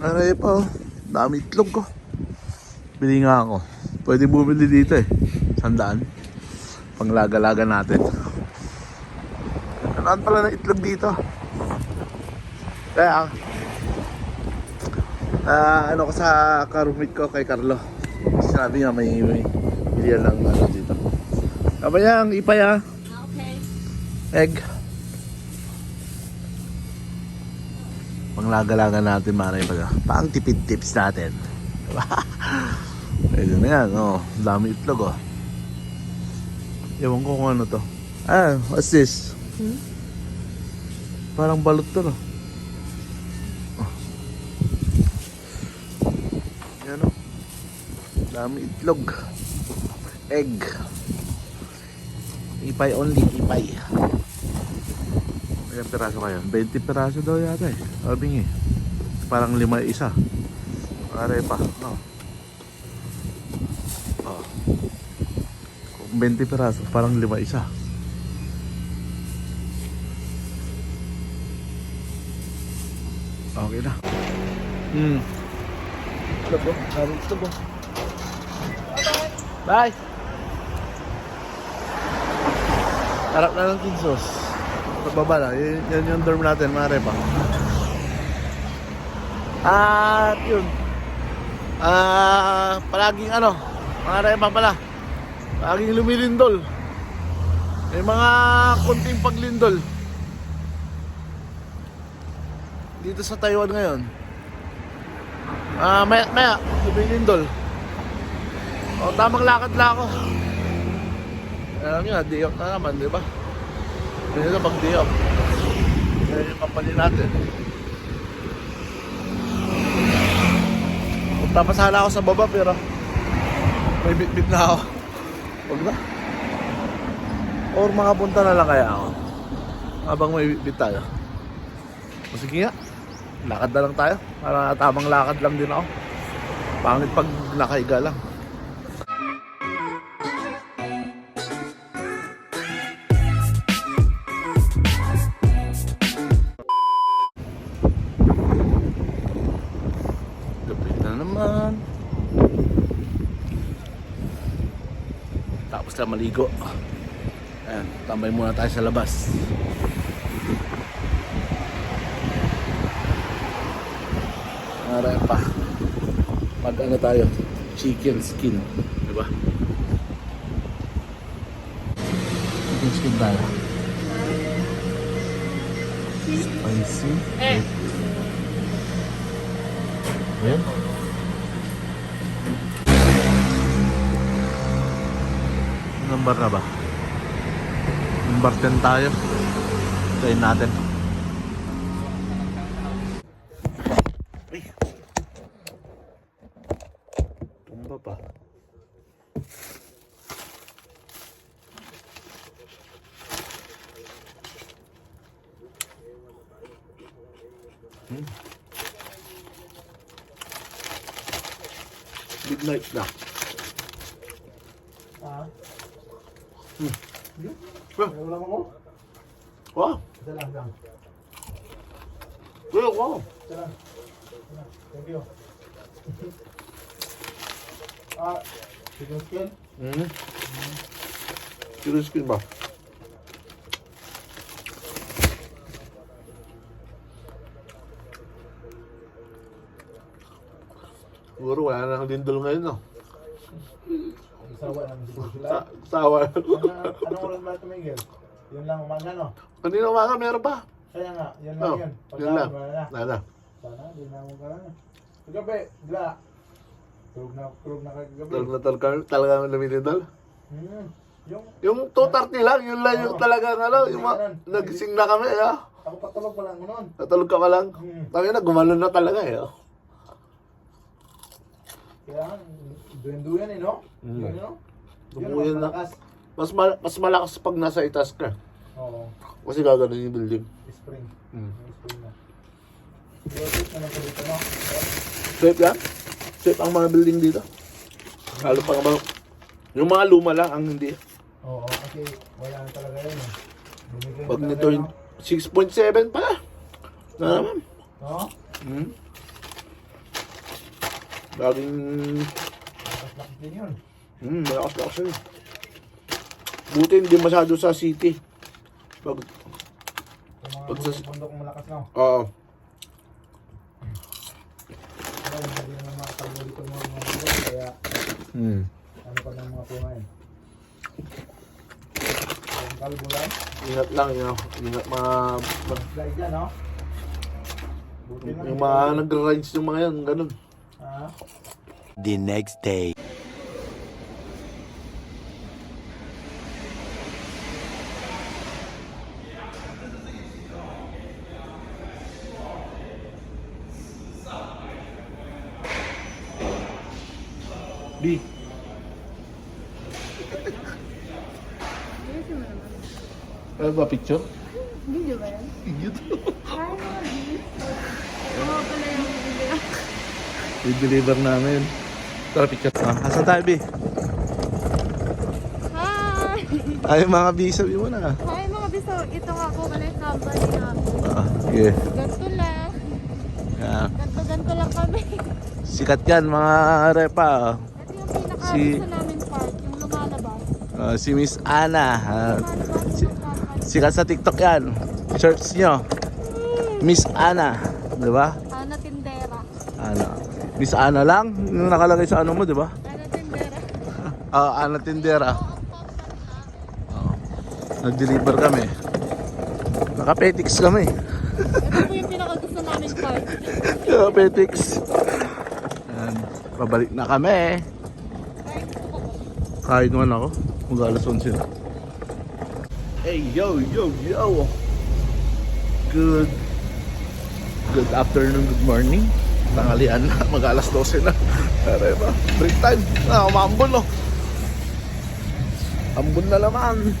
Aray pa oh. Dami itlog ko. Bili nga ako. Pwede bumili dito eh. Sandaan. Panglaga-laga natin. Ano pala ng itlog dito? Kaya, ah ano ko sa karumit ko kay Carlo. Sabi nga may, may bilihan lang ano dito. Kabayang, ipay ha. Okay. Egg. Panglaga-laga natin maray pag pang tipid tips natin. Diba? Pwede na yan, oh. Dami itlog, oh. Ewan ko kung ano to. Ah, what's this? Hmm? Parang balot to, no? Oh. Yan, oh. Dami itlog. Egg. Ipay only, ipay. Piraso kayo? 20 piraso daw yata eh. Sabi eh. Parang lima isa. Pare pa. Oh. Oh. Kung 20 piraso, parang lima isa. Okay na. Hmm. Itlog oh. Bye! Harap na ng kinsos. Sa baba na. Yan, yan yung dorm natin, mga repa. At yun. Ah, palaging ano, mga repa pala. Palaging lumilindol. May mga konting paglindol. Dito sa Taiwan ngayon. Ah, maya, maya, lumilindol. O, tamang lakad lang ako. Alam nyo, off na naman, di ba? Hindi na off. Yan yung kapalit natin. Punta pa sana ako sa baba pero may bit-bit na ako. Huwag na. Or mga punta na lang kaya ako. Habang may bit-bit tayo. O sige nga. Lakad na lang tayo. Para tamang lakad lang din ako. Pangit pag nakahiga lang. Na maligo. Ayan, tambay muna tayo sa labas. Aray pa. Pag ano tayo, chicken skin. Diba? Chicken skin tayo. Spicy. Eh. Ayan. Number na ba? Number 10 tayo. Try natin. Ay. Tumba pa. Hmm. Midnight na. Hmm. mo? Wow. Isa lang. Thank you. ah, chicken skin? Mm. Chicken skin ba? Siguro wala nang lindol ngayon, no? Isawa lang siguro sila. Sa sawa. Ano, anong oras ba tumigil? Yun lang umaga, no? Kanina umaga meron pa. Kaya nga, yan lang Oh, yun. yun lang. Wala na. Wala na. Sana, di na mo ka na. Kagabi, dila. Tulog na, tulog na kagabi. Talaga na talaga, talaga lumilindol. Hmm. Yung, Yung 2.30 lang, yun lang yung Oo. talagang ano, yung nagising na kami, ah. ako patulog pa lang nun. Natulog ka pa lang. Hmm. Tayo na, gumalo na talaga, eh. Kaya, duyan-duyan eh, no? Hmm. Yun, no? Ang na. malakas. Mas, mal- mas malakas pag nasa itas ka. Oo, Kasi gagano'n yung building. spring. Hmm. Yung spring na. Rotate na lang dito, no? Safe yan? Safe ang mga building dito? Lalo pa ba- Yung mga luma lang ang hindi. Oo, kasi wala na talaga yun eh. Bumigay Pag nito talaga, yung 6.7 pala. Na naman. No? Hmm? Laging, Lakas din yun. hmm, malakas-lakas yun. Buti hindi masyado sa city. Pag, Yung Pag sa- bundok malakas no. oo. Hindi naman makakalmo dito mga. Kaya hmm. ano pa ng mga puno yun. Kalbo lang. Ingat lang, know. Ingat mga, Slide dyan no. Yung mga nagra-rides yung mga yan, ganun. The next day. B. Ayusin mo naman. Ano ba picture? Video ba yan? Video to. I-deliver namin. Tara picture. Ah, asan tayo, B? Hi! Ay, mga B, sabi mo na. Hi mga biso, ito nga ako pala yung company nga. Ah, yeah. Ganto lang. yeah. Ganto-ganto lang kami. Sikat yan, mga repa. Ito yung pinaka Si- namin part, yung lumalabas. Ah, si Miss Ana. ah, Lumalabas si- sikat sa TikTok yan. Search nyo. Miss Ana. Di ba? Ana Tindera. Ana. Miss Ana lang. Yung nakalagay sa ano mo, di ba? Ana Tindera. Ah, Ana Tindera. Oo. Nag-deliver kami. Nakapetix kami. Ito po yung pinaka gusto namin part. Nakapetix. Ayan. Pabalik na kami. Kain naman ako. Mag alas 11 na. Hey, yo, yo, yo. Good. Good afternoon, good morning. Tanghalian na, mag alas 12 na. Aray ba? Break time. Na, umambon, no. Ambon na naman.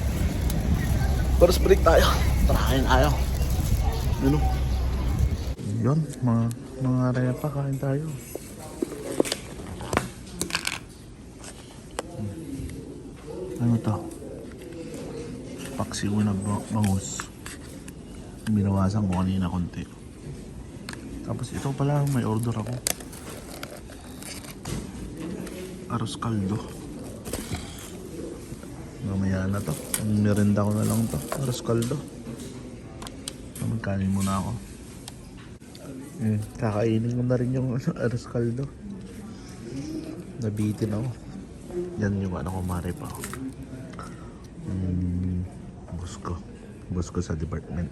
First break tayo. Tara, kain tayo. Yun, no. Yun, mga, mga repa, kain tayo. Ano to? Paksiw na ba- bangus. Binawasan ko kanina konti. Tapos ito pala, may order ako. Aros kaldo. Mamaya na to. Ang merenda ko na lang to. Aros kaldo. Magkanin muna ako. Eh, kakainin ko na rin yung aros kaldo. Nabitin ako. Yan yung ano ko mare pa. Hmm, boss ko. Boss ko sa department.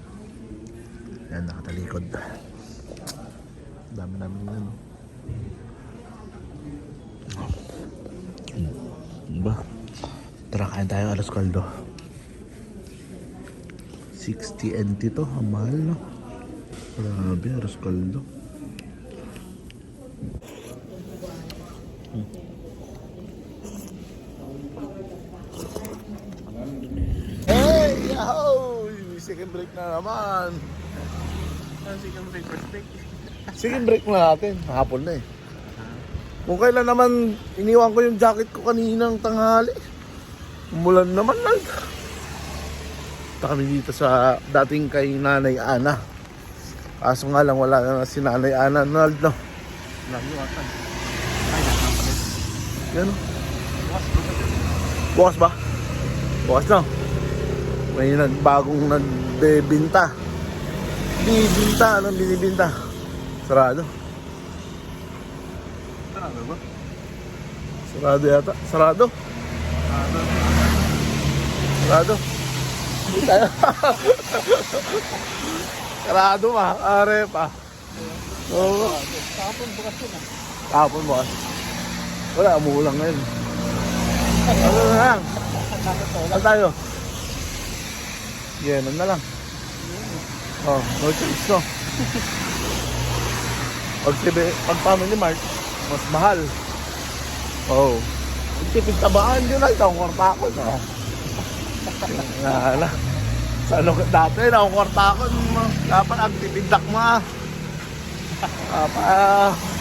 Yan, nakatalikod. Dami namin yan. Hmm. Ano ba? Tara, kain tayo alas kaldo. 60 NT to. Ang mahal, no? Grabe, alas kaldo. Hey! Yahoo! Second break na naman. Second break, first break. Second break na natin. Hapon na eh. Kung kailan naman iniwan ko yung jacket ko kaninang tanghali. Umulan naman lang. Kami dito sa dating kay Nanay Ana. Kaso nga lang wala na si Nanay Ana Nald no. Yan. Bukas ba? Bukas na. May nagbagong nagbebinta. Bibinta. Anong binibinta? Sarado. Ano ba? Sarado yata. Sarado. Sarado. Hindi tayo. Sarado ma. Are pa. Oo. Tapon bukas yun ah. Tapon bukas. Wala, umuulang ngayon. Ano na lang? Saan tayo? Yenon na lang. Oh, no choice no. Pag, pag family mart, mas mahal. Oh. Tipid tabaan yun lang, isang kwarta ako. No? Nala. Sa ano, dati, na kwarta ako. Dapat ang tipindak mo ah. Apa,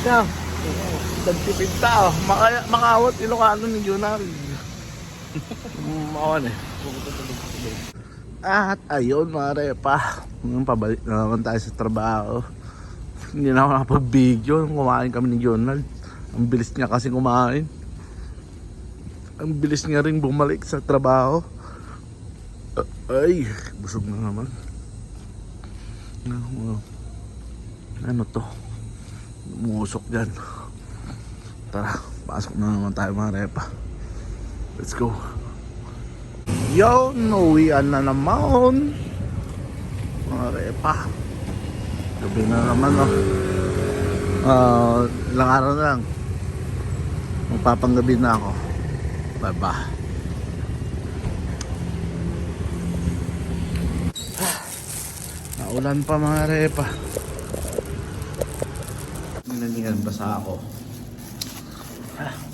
yan. Nagtipid ta. Maka, makawat Ilocano ni Junari. Mawan eh. At ayun mga repa. Ngayon pabalik na naman tayo sa trabaho. Hindi na ako nakapag-video. Kumain kami ni Jonald. Ang bilis niya kasi kumain. Ang bilis niya rin bumalik sa trabaho. Ah, Ay, busog na naman. Ano, to? Umusok dyan. Tara, pasok na naman tayo mga repa. Let's go. Yo, nauwian na naman. Mga repa. Gabi na naman, oh. Ah, ilang araw na lang. Magpapanggabi na ako. Bye-bye. Naulan pa mga repa. Yan, basa ako. Ah.